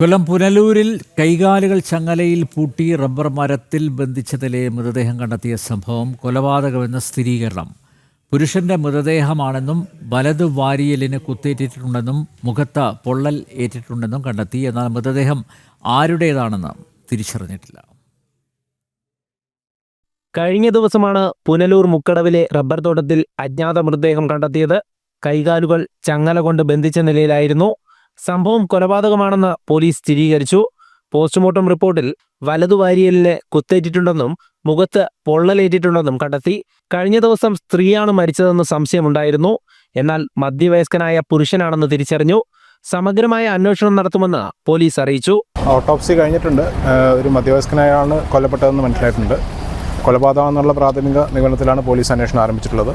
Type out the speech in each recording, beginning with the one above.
കൊല്ലം പുനലൂരിൽ കൈകാലുകൾ ചങ്ങലയിൽ പൂട്ടി റബ്ബർ മരത്തിൽ ബന്ധിച്ച നിലയിൽ മൃതദേഹം കണ്ടെത്തിയ സംഭവം കൊലപാതകമെന്ന സ്ഥിരീകരണം. പുരുഷന്റെ മൃതദേഹമാണെന്നും വലതു വാരിയലിന് കുത്തേറ്റിട്ടുണ്ടെന്നും മുഖത്ത് പൊള്ളൽ ഏറ്റിട്ടുണ്ടെന്നും കണ്ടെത്തി. എന്നാൽ മൃതദേഹം ആരുടേതാണെന്ന് തിരിച്ചറിഞ്ഞിട്ടില്ല. കഴിഞ്ഞ ദിവസമാണ് പുനലൂർ മുക്കടവിലെ റബ്ബർ തോട്ടത്തിൽ അജ്ഞാത മൃതദേഹം കണ്ടെത്തിയത്. കൈകാലുകൾ ചങ്ങല കൊണ്ട് ബന്ധിച്ച നിലയിലായിരുന്നു സംഭവം കൊലപാതകമാണെന്ന് പോലീസ് സ്ഥിരീകരിച്ചു. പോസ്റ്റ്മോർട്ടം റിപ്പോർട്ടിൽ വലതുവാരിയലിന് കുത്തേറ്റിട്ടുണ്ടെന്നും മുഖത്ത് പൊള്ളലേറ്റിട്ടുണ്ടെന്നും കണ്ടെത്തി. കഴിഞ്ഞ ദിവസം സ്ത്രീയാണ് മരിച്ചതെന്ന് സംശയമുണ്ടായിരുന്നു. എന്നാൽ മധ്യവയസ്കനായ പുരുഷനാണെന്ന് തിരിച്ചറിഞ്ഞു. സമഗ്രമായ അന്വേഷണം നടത്തുമെന്ന് പോലീസ് അറിയിച്ചു. ഓട്ടോപ്സി കഴിഞ്ഞിട്ടുണ്ട്. ഒരു മധ്യവയസ്കനായാണ് കൊല്ലപ്പെട്ടതെന്ന് മനസ്സിലായിട്ടുണ്ട്. കൊലപാതകം എന്നുള്ള പ്രാഥമിക നിഗമനത്തിലാണ് പോലീസ് അന്വേഷണം ആരംഭിച്ചിട്ടുള്ളത്.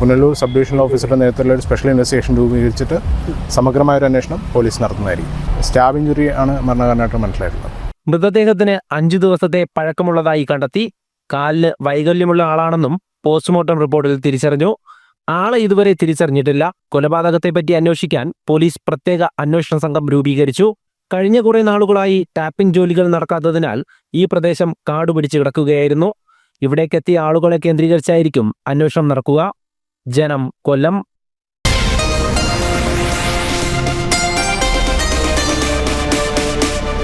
പുനലൂർ സബ് ഡിവിഷണൽ ഓഫീസറുടെ നേതൃത്വത്തിലുള്ള ഒരു സ്പെഷ്യൽ ഇൻവെസ്റ്റിഗേഷൻ രൂപീകരിച്ചിട്ട് സമഗ്രമായ ഒരു അന്വേഷണം പോലീസ് നടത്തുന്നതായിരിക്കും. സ്റ്റാബ് ഇഞ്ചുറി ആണ് മരണകാരണമായിട്ട് മനസ്സിലായിട്ടുള്ളത്. മൃതദേഹത്തിന് അഞ്ചു ദിവസത്തെ പഴക്കമുള്ളതായി കണ്ടെത്തി കാലിന് വൈകല്യമുള്ള ആളാണെന്നും പോസ്റ്റ്മോർട്ടം റിപ്പോർട്ടിൽ തിരിച്ചറിഞ്ഞു. ആളെ ഇതുവരെ തിരിച്ചറിഞ്ഞിട്ടില്ല. കൊലപാതകത്തെപ്പറ്റി അന്വേഷിക്കാൻ പോലീസ് പ്രത്യേക അന്വേഷണ സംഘം രൂപീകരിച്ചു. കഴിഞ്ഞ കുറെ നാളുകളായി ടാപ്പിംഗ് ജോലികൾ നടക്കാത്തതിനാൽ ഈ പ്രദേശം കാടുപിടിച്ച് കിടക്കുകയായിരുന്നു. ഇവിടേക്കെത്തിയ ആളുകളെ കേന്ദ്രീകരിച്ചായിരിക്കും അന്വേഷണം നടക്കുക. ജനം കൊല്ലം